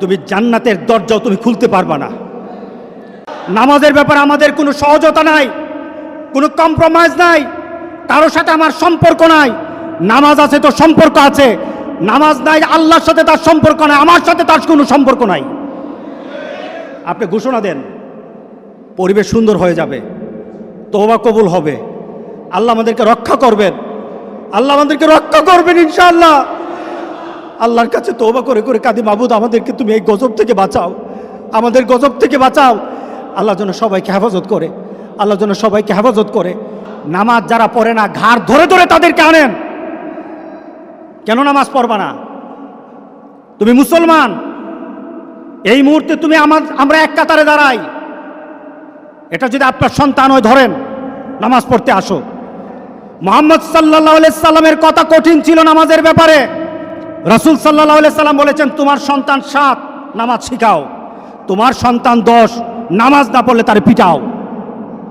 তুমি জান্নাতের দরজাও তুমি খুলতে পারবা না। নামাজের ব্যাপারে আমাদের কোনো সহজতা নাই, কোনো কম্প্রোমাইজ নাই কারোর সাথে আমার সম্পর্ক নাই। নামাজ আছে তো সম্পর্ক আছে, নামাজ নাই আল্লাহর সাথে তার সম্পর্ক নাই, আমার সাথে তার কোনো সম্পর্ক নাই। আপনি ঘোষণা দেন, পরিবেশ সুন্দর হয়ে যাবে তোবা কবুল হবে, আল্লাহ আমাদেরকে রক্ষা করবেন, আল্লাহ আমাদেরকে রক্ষা করবেন ইনশাআল্লাহ। আল্লাহর কাছে তোবা করে করে কাদি, মাবুদ, আমাদেরকে তুমি এই গজব থেকে বাঁচাও। আমাদের গজব থেকে বাঁচাও। আল্লাহ যেন সবাইকে হেফাজত করে, আল্লাহ যেন সবাইকে হেফাজত করে। নামাজ যারা পড়ে না, ঘাড় ধরে ধরে তাদেরকে আনেন। কেন নামাজ পড়বা না? তুমি মুসলমান। এই মুহূর্তে তুমি আমার, আমরা এক কাতারে দাঁড়াই। এটা যদি আপনার সন্তান হয়, ধরেন, নামাজ পড়তে আসো। মোহাম্মদ সাল্লাহ সাল্লামের কথা কঠিন ছিল নামাজের ব্যাপারে। রাসুল সাল্লাহ সাল্লাম বলেছেন, তোমার সন্তান সাত, নামাজ শিখাও। তোমার সন্তান দশ, নামাজ না পড়লে তার পিটাও।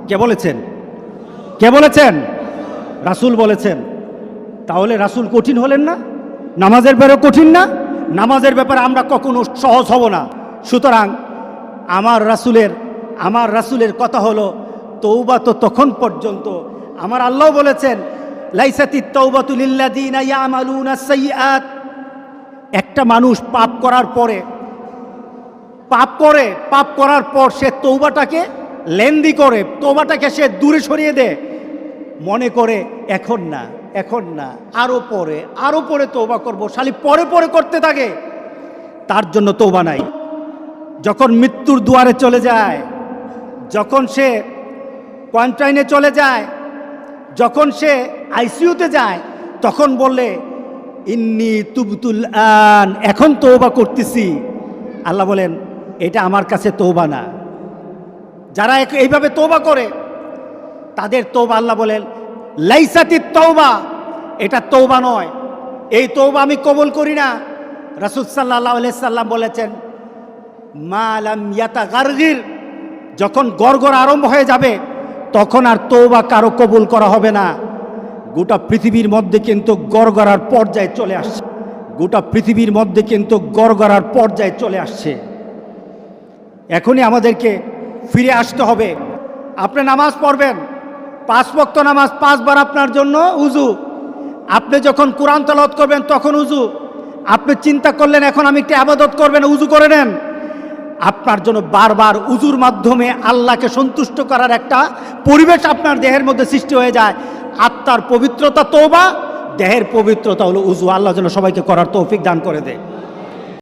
কে বলেছেন? কে বলেছেন? রাসুল বলেছেন। তাহলে রাসুল কঠিন হলেন না? নামাজের ব্যাপারে কঠিন না? নামাজের ব্যাপারে আমরা কখনো সহজ হব না। সুতরাং আমার রাসুলের আমার রাসুলের কথা হলো তৌবা তো তখন পর্যন্ত। আমার আল্লাহ বলেছেন লাইসাতি তৌবাতুলিল্লাযীনা ইয়ামালুনা সাইয়্যাত। একটা মানুষ পাপ করার পরে, পাপ করে, পাপ করার পর সে তৌবাটাকে লেন্দি করে তৌবাটাকে সে দূরে সরিয়ে দেয়। মনে করে, এখন না এখন না আরও পরে আরও পরে তৌবা করব। শালি পরে পরে করতে থাকে। তার জন্য তৌবা নাই। যখন মৃত্যুর দুয়ারে চলে যায়, যখন সে কোয়ান্টাইনে চলে যায়, যখন সে আইসিইউতে যায়, তখন বললে ইন্নি তুবতুল আন এখন তৌবা করতেছি। আল্লাহ বলেন, এটা আমার কাছে তৌবা না। যারা এইভাবে তৌবা করে, তাদের তৌবা আল্লাহ বলেন, লাইসাতি তৌবা এটা তৌবা নয়। এই তৌবা আমি কবুল করি না। রাসুল সাল্লাহ সাল্লাম বলেছেন মালাম ইয়াতা গার্গির যখন গড়গড় আরম্ভ হয়ে যাবে, তখন আর তৌবা কারও কবুল করা হবে না। গোটা পৃথিবীর মধ্যে কিন্তু গড়গড়ার পর্যায়ে চলে আসছে। গোটা পৃথিবীর মধ্যে কিন্তু গড়গড়ার পর্যায়ে চলে আসছে। এখনই আমাদেরকে ফিরে আসতে হবে। আপনি নামাজ পড়বেন, পাঁচ বক্ত নামাজ পাঁচবার আপনার জন্য উজু আপনি যখন কোরআন তলত করবেন তখন উজু আপনি চিন্তা করলেন, এখন আমি একটু আবাদত করবেন উজু করে নেন। আপনার জন্য বারবার উজুর মাধ্যমে আল্লাহকে সন্তুষ্ট করার একটা পরিবেশ আপনার দেহের মধ্যে সৃষ্টি হয়ে যায়। আত্মার পবিত্রতা তোবা, দেহের পবিত্রতা হলো উজু। আল্লাহ যেন সবাইকে করার তৌফিক দান করে দেয়।